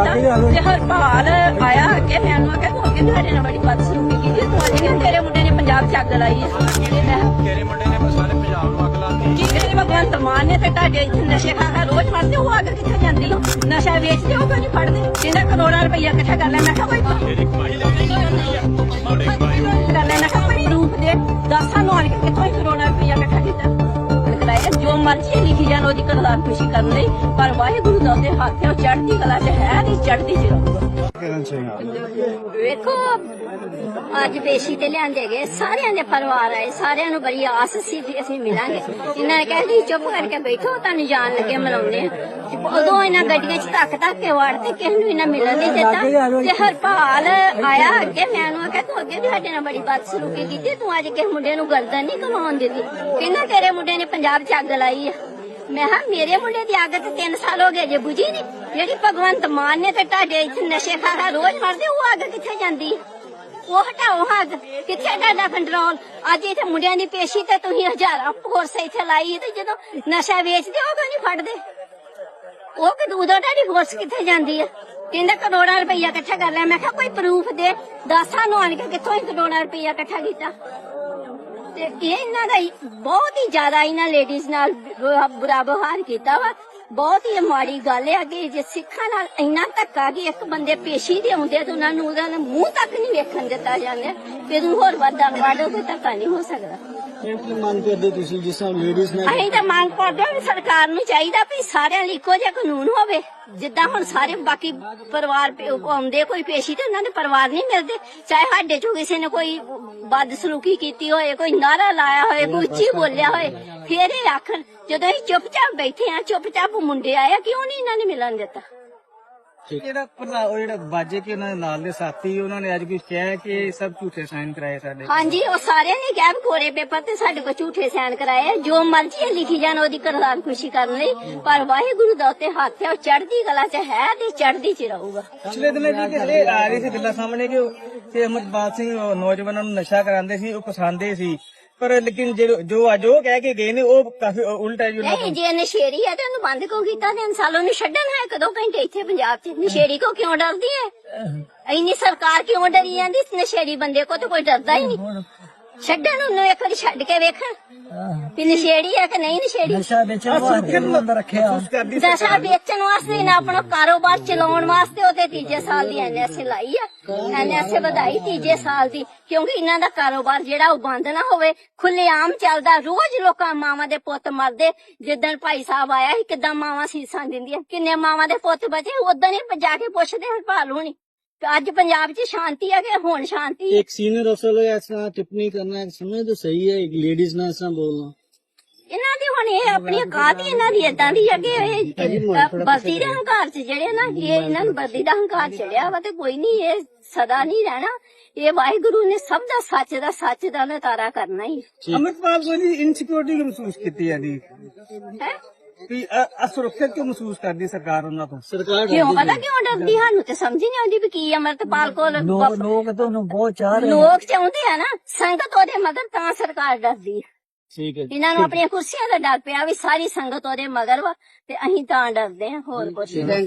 ਦਿੱਤਾ ਤੇ ਹਰਪਾਲ ਆਇਆ ਮੈਨੂੰ ਅੱਗੇ ਤੁਹਾਡੇ ਨਾਲ ਬੜੀ ਬਦਸਲੂਕੀ ਕੀਤੀ ਤੂੰ ਅੱਜ ਕਿਹਾ ਤੇਰੇ ਮੁੰਡੇ ਨੇ ਪੰਜਾਬ ਚ ਅੱਗ ਲਾਈ ਹੈ? ਤੇ ਮੈਂ ਤੇਰੇ ਮੁੰਡੇ ਨੇ ਸਾਰੇ ਪੰਜਾਬ ਨੂੰ ਅੱਗ ਲਾਤੀ। ਕੀ ਕਰੇ ਭਗਵੰਤ ਮਾਨ ਨੇ ਤੇ ਤੁਹਾਡੇ ਇੱਥੇ ਨਸ਼ੇ ਖਾ ਖਾ ਰੋਜ਼ ਫੜਦੇ ਉਹ ਅੱਗ ਕਿੱਥੇ ਜਾਂਦੀ ਹੋ ਨਸ਼ਾ ਵੇਚਦੇ ਉਹ ਕਿਉਂ ਨਹੀਂ ਫੜਦੇ? ਕਹਿੰਦਾ ਕਰੋੜਾਂ ਰੁਪਈਆ ਇਕੱਠਾ ਕਰ ਲੈ ਮੈਂ ਕਿਹਾ ਕੋਈ ਤੇਰੀ ਕਮਾਈ ਲੱਗਦੀ ਬੜੀ ਮਰਜ਼ੀ ਲਿਖੀ ਜਾਣ ਖੁਸ਼ੀ ਕਰਨ ਲਈ, ਪਰ ਵਾਹਿਗੁਰੂ ਦਾ ਉਹਦੇ ਹੱਥ ਹੈ ਚੜ੍ਹਦੀ ਕਲਾ 'ਚ ਹੈ ਨਹੀਂ, ਚੜ੍ਹਦੀ 'ਚ ਰਹੂਗਾ। ਵੇਖੋ, ਅੱਜ ਪੇਸ਼ੀ ਤੇ ਲਿਆਂਦੇ ਗਏ, ਸਾਰਿਆਂ ਦੇ ਪਰਿਵਾਰ ਆਏ, ਸਾਰਿਆਂ ਨੂੰ ਬੜੀ ਆਸ ਸੀ ਕਿ ਅਸੀਂ ਮਿਲਾਂਗੇ। ਇਹਨਾਂ ਨੇ ਕਹਿੰਦੀ ਚੁੱਪ ਕਰਕੇ ਬੈਠੋ, ਤੁਹਾਨੂੰ ਜਾਣ ਲੱਗੇ, ਮਿਲਾਉਂਦੇ ਉਦੋਂ ਇਹਨਾਂ ਗੱਡੀਆਂ 'ਚ ਧੱਕ ਧੱਕ ਕੇ ਵੜਦੇ ਕਿਸੇ ਨੂੰ ਇਹਨਾਂ ਮਿਲਣ ਨਹੀਂ ਦਿੱਤਾ। ਤੇ ਹਰਪਾਲ ਆਇਆ ਅੱਗੇ ਮੈਨੂੰ ਆਖਿਆ, ਤੂੰ ਅੱਗੇ ਵੀ ਸਾਡੇ ਨਾਲ ਬੜੀ ਬਦਸਲੂਕੀ ਕੀਤੀ, ਤੂੰ ਅੱਜ ਕਿਸੇ ਮੁੰਡੇ ਨੂੰ ਗਰਦਨ ਨਹੀਂ ਕਮਾਉਣ ਦਿੱਤੀ। ਕਹਿੰਦਾ, ਤੇਰੇ ਮੁੰਡੇ ਨੇ ਪੰਜਾਬ 'ਚ ਅੱਗ ਲਾਈ ਆ। ਮੈਂ ਕਿਹਾ, ਮੇਰੇ ਮੁੰਡੇ ਦੀ ਅੱਗ ਤੇ 3 ਸਾਲ ਹੋ ਗਏ ਜੇ ਬੁਝੀ ਨਹੀਂ। ਜਿਹੜੀ ਭਗਵੰਤ ਮਾਨ ਨੇ ਤੇ ਤੁਹਾਡੇ ਇੱਥੇ ਨਸ਼ੇ ਖਾ ਰੋਜ਼ ਮਰਦੇ, ਉਹ ਅੱਗ ਕਿੱਥੇ ਜਾਂਦੀ? ਉਹ ਹਟਾਓ ਅੱਗ। ਕਿੱਥੇ ਤੁਹਾਡਾ ਕੰਟਰੋਲ ਅੱਜ ਇੱਥੇ ਮੁੰਡਿਆਂ ਦੀ ਪੇਸ਼ੀ ਤੇ ਤੁਸੀਂ ਹਜ਼ਾਰਾਂ ਫੋਰਸ ਇੱਥੇ ਲਾਈ ਤੇ ਜਦੋਂ ਨਸ਼ਾ ਵੇਚਦੇ, ਉਹ ਕਿਉਂ ਨਹੀਂ ਫੜਦੇ? ਉਹ ਕਿ ਉਦੋਂ ਤੁਹਾਡੀ ਫੋਰਸ ਕਿੱਥੇ ਜਾਂਦੀ ਹੈ ਕਹਿੰਦਾ ਕਰੋੜਾਂ ਰੁਪਈਆ ਇਕੱਠਾ ਕਰ ਲਿਆ। ਮੈਂ ਕਿਹਾ, ਕੋਈ ਪ੍ਰੂਫ ਦੇ? ਦੱਸ ਸਾਨੂੰ ਆਣ ਕੇ ਕਿੱਥੋਂ ਹੀ ਕਰੋੜਾਂ ਰੁਪਈਆ ਇਕੱਠਾ ਕੀਤਾ? ਤੇ ਇਹਨਾਂ ਦਾ ਹੀ- ਬਹੁਤ ਹੀ ਜ਼ਿਆਦਾ ਇਹਨਾਂ ਲੇਡੀਜ਼ ਨਾਲ ਬੁਰਾ ਬੁਰਾ ਵਿਵਹਾਰ ਕੀਤਾ ਵਾ ਬਹੁਤ ਹੀ ਮਾੜੀ ਗੱਲ ਹੈ ਕਿ ਜੇ ਸਿੱਖਾਂ ਨਾਲ ਇੰਨਾ ਧੱਕਾ ਕਿ ਇੱਕ ਬੰਦੇ ਪੇਸ਼ੀ ਦੇ ਆਉਂਦੇ ਤੇ ਉਹਨਾਂ ਨੂੰ ਉਹਦਾ ਮੂੰਹ ਤੱਕ ਨਹੀਂ ਵੇਖਣ ਦਿੱਤਾ ਜਾਂਦਾ ਤੇ ਤੂੰ ਹੋਰ ਵੱਡਾ ਵਾੜੋ ਕੋਈ ਧੱਕਾ ਨਹੀਂ ਹੋ ਸਕਦਾ। ਕੀ ਮੰਗ ਕਰਦੇ ਤੁਸੀਂ ਜਿਸ ਤਰ੍ਹਾਂ ਲੇਡੀਜ਼ ਨੇ ਅਸੀਂ ਤਾਂ ਮੰਗ ਕਰਦੇ ਹਾਂ ਸਰਕਾਰ ਨੂੰ ਚਾਹੀਦਾ ਵੀ ਸਾਰਿਆਂ ਲਈ ਇੱਕੋ ਜਿਹਾ ਕਾਨੂੰਨ ਹੋਵੇ। ਜਿੱਦਾਂ ਹੁਣ ਸਾਰੇ ਬਾਕੀ ਪਰਿਵਾਰ ਆਉਂਦੇ ਕੋਈ ਪੇਸ਼ੀ ਤੇ ਉਹਨਾਂ ਦੇ ਪਰਿਵਾਰ ਨਹੀਂ ਮਿਲਦੇ। ਚਾਹੇ ਸਾਡੇ ਚੋਂ ਕਿਸੇ ਨੇ ਕੋਈ ਬਦਸਲੂਕੀ ਕੀਤੀ ਹੋਏ ਕੋਈ ਨਾਰਾ ਲਾਇਆ ਹੋਏ ਕੋਈ ਉੱਚੀ ਬੋਲਿਆ ਹੋਏ ਫਿਰ ਇਹ ਆਖਣ ਜਦੋਂ ਅਸੀਂ ਚੁੱਪਚਾਪ ਬੈਠੇ ਆ ਚੁੱਪਚਾਪ ਮੁੰਡੇ ਆਇਆ ਕਿਉਂ ਨਹੀਂ ਇਹਨਾਂ ਨੇ ਮਿਲਣ ਦਿੱਤਾ? ਜਿਹੜਾ ਪ੍ਰਧਾ- ਉਹ ਜਿਹੜਾ ਬਾਜੇ ਕੇ ਉਹਨਾਂ ਦੇ ਨਾਲ ਦੇ ਸਾਥੀ ਉਹਨਾਂ ਨੇ ਅੱਜ ਕੁਝ ਕਿਹਾ ਕਿ ਇਹ ਸਭ ਝੂਠੇ ਸਾਈਨ ਕਰਾਏ ਸਾਡੇ ਹਾਂਜੀ ਉਹ ਸਾਰਿਆਂ ਨੇ ਕਿਹਾ ਵੀ ਕੋਰੇ ਪੇਪਰ ਤੇ ਸਾਡੇ ਕੋਲ ਝੂਠੇ ਸਾਈਨ ਕਰਾਏ ਆ। ਜੋ ਮਰਜ਼ੀ ਹੈ ਲਿਖੀ ਜਾਣ ਉਹਦੀ ਕਰਦਾਰ ਖੁਸ਼ੀ ਕਰਨ ਲਈ। ਪਰ ਵਾਹਿਗੁਰੂ ਦਾ ਉੱਤੇ ਹੱਥ ਹੈ ਉਹ ਚੜ੍ਹਦੀ ਕਲਾ 'ਚ ਹੈ ਤੇ ਚੜ੍ਹਦੀ 'ਚ ਰਹੂਗਾ। ਪਿਛਲੇ ਦਿਨੇ ਜੀ ਕਿਸੇ ਆ ਰਹੀ ਸੀ ਗੱਲਾਂ ਸਾਹਮਣੇ ਕਿ ਉਹ- ਕਿ ਅਮਰਪਾਲ ਸਿੰਘ ਉਹ ਨੌਜਵਾਨਾਂ ਨੂੰ ਨਸ਼ਾ ਕਰਾਉਂਦੇ ਸੀ ਉਹ ਪਸੰਦੇ ਸੀ। ਪਰ ਲੇਕਿਨ ਜੋ- ਜੋ ਅੱਜ ਉਹ ਕਹਿ ਕੇ ਗਏ ਨੇ ਉਹ ਕਾਫੀ ਉਲਟਾ ਜੀ ਉਹਨਾਂ ਨਹੀਂ ਜੇ ਨਸ਼ੇੜੀ ਹੈ ਤੇ ਉਹਨੂੰ ਬੰਦ ਕਿਉਂ ਕੀਤਾ? ਤੇ ਸਾਲੋਂ ਨੂੰ ਛੱਡਣ ਹੈ ਕਦੋਂ ਘੰਟੇ ਇੱਥੇ ਪੰਜਾਬ 'ਚ? ਨਸ਼ੇੜੀ ਕੋ ਕਿਉਂ ਡਰਦੀ ਹੈ? ਇੰਨੀ ਸਰਕਾਰ ਕਿਉਂ ਡਰੀ ਜਾਂਦੀ? ਇਸ ਨਸ਼ੇੜੀ ਬੰਦੇ ਕੋ ਤੇ ਕੋਈ ਡਰਦਾ ਹੀ ਨਹੀਂ। ਛੱਡਣ ਉਹਨੂੰ ਇੱਕ ਵਾਰੀ ਛੱਡ ਕੇ ਵੇਖਣ ਵੀ ਨਸ਼ੇੜੀ ਹੈ ਕਿ ਨਹੀਂ ਨਸ਼ੇੜੀ? ਨਸ਼ਾ ਵੇਚਣ ਵਾਸਤੇ ਬੰਦਾ ਰੱਖਿਆ। ਨਸ਼ਾ ਵੇਚਣ ਵਾਸਤੇ ਨਾ ਆਪਣਾ ਕਾਰੋਬਾਰ ਚਲਾਉਣ ਵਾਸਤੇ ਉਹਦੇ ਤੀਜੇ ਸਾਲ ਦੀ ਐਨਐਸ ਲਾਈ ਆ। ਐਨਐਸ ਵਧਾਈ ਤੀਜੇ ਸਾਲ ਦੀ ਕਿਉਂਕਿ ਇਹਨਾਂ ਦਾ ਕਾਰੋਬਾਰ ਜਿਹੜਾ ਉਹ ਬੰਦ ਨਾ ਹੋਵੇ ਖੁੱਲੇਆਮ ਚੱਲਦਾ ਰੋਜ਼ ਲੋਕਾਂ ਮਾਵਾਂ ਦੇ ਪੁੱਤ ਮਰਦੇ। ਜਿੱਦਣ ਭਾਈ ਸਾਹਿਬ ਆਇਆ ਸੀ ਕਿਦਾਂ ਮਾਵਾਂ ਸੀਸਾਂ ਦਿੰਦੀਆਂ ਕਿੰਨੇ ਮਾਵਾਂ ਦੇ ਪੁੱਤ ਬਚੇ ਉਦੋਂ ਹੀ ਜਾ ਕੇ ਪੁੱਛਦੇ ਹਰਪਾਲ ਹੋਣੀ। ਅੱਜ ਪੰਜਾਬ 'ਚ ਸ਼ਾਂਤੀ ਆ ਕਿ ਹੁਣ ਸ਼ਾਂਤੀ ਹੈ? ਇੱਕ ਸੀਨੀਅਰ ਅਫਸਰ ਹੋਇਆ ਇਸ ਤਰ੍ਹਾਂ ਟਿੱਪਣੀ ਕਰਨਾ ਸਮਝ ਤਾਂ ਸਹੀ ਹੈ ਇੱਕ ਲੇਡੀਜ਼ ਨਾਲ ਇਸ ਤਰ੍ਹਾਂ ਬੋਲਣਾ। ਇਹਨਾਂ ਦੀ ਹੁਣ ਇਹ ਆਪਣੀ ਹੀ ਇਹਨਾਂ ਦੀ ਇਦਾਂ ਦੀ ਹੈ ਕਿ ਇਹ ਬਸਤੀ ਦੇ ਹੰਕਾਰ ਚ ਜਿਹੜੇ ਨਾ ਇਹ ਇਹਨਾਂ ਨੂੰ ਬਸਤੀ ਦਾ ਹੰਕਾਰ ਚੜਿਆ ਵਾ ਤੇ ਕੋਈ ਨਹੀਂ ਇਹ ਸਦਾ ਨਹੀਂ ਰਹਿਣਾ। ਇਹ ਵਾਹਿਗੁਰੂ ਨੇ ਸਭ ਦਾ ਸੱਚ ਦਾ ਸੱਚ ਦਾ ਨਤਾਰਾ ਕਰਨਾ ਹੀ। ਅਮਰਪਾਲ ਸਿੰਘ ਦੀ ਇਨਸਿਕਿਉਰਿਟੀ ਮਹਿਸੂਸ ਕੀਤੀ ਹੈ ਜੀ। ਹੈ? ਕਿ ਅ- ਅਸੁਰੱਖਿਅਤ ਕਿਉਂ ਮਹਿਸੂਸ ਕਰਦੀ ਸਰਕਾਰ ਉਹਨਾਂ ਤੋਂ? ਸਰਕਾਰ ਕਿਉਂ? ਪਤਾ ਕਿਉਂ ਡਰਦੀ? ਸਾਨੂੰ ਤੇ ਸਮਝ ਹੀ ਨਹੀਂ ਆਉਂਦੀ ਵੀ ਕੀ ਅਮਰਤਪਾਲ ਕੋਲ ਲੋਕ ਤਾਂ ਉਹਨੂੰ ਬਹੁਤ ਚਾਹ ਲੋਕ ਚਾਹੁੰਦੇ ਆ ਨਾ ਸੰਗਤ ਉਹਦੇ ਮਗਰ ਤਾਂ ਸਰਕਾਰ ਡਰਦੀ ਹੈ ਠੀਕ ਹੈ ਇਹਨਾਂ ਨੂੰ ਆਪਣੀਆਂ ਕੁਰਸੀਆਂ ਦਾ ਡਰ ਪਿਆ ਵੀ ਸਾਰੀ ਸੰਗਤ ਉਹਦੇ ਮਗਰ ਵਾ ਤੇ ਅਸੀਂ ਤਾਂ ਡਰਦੇ ਹਾਂ ਹੋਰ ਕੁਝ ਨਹੀਂ।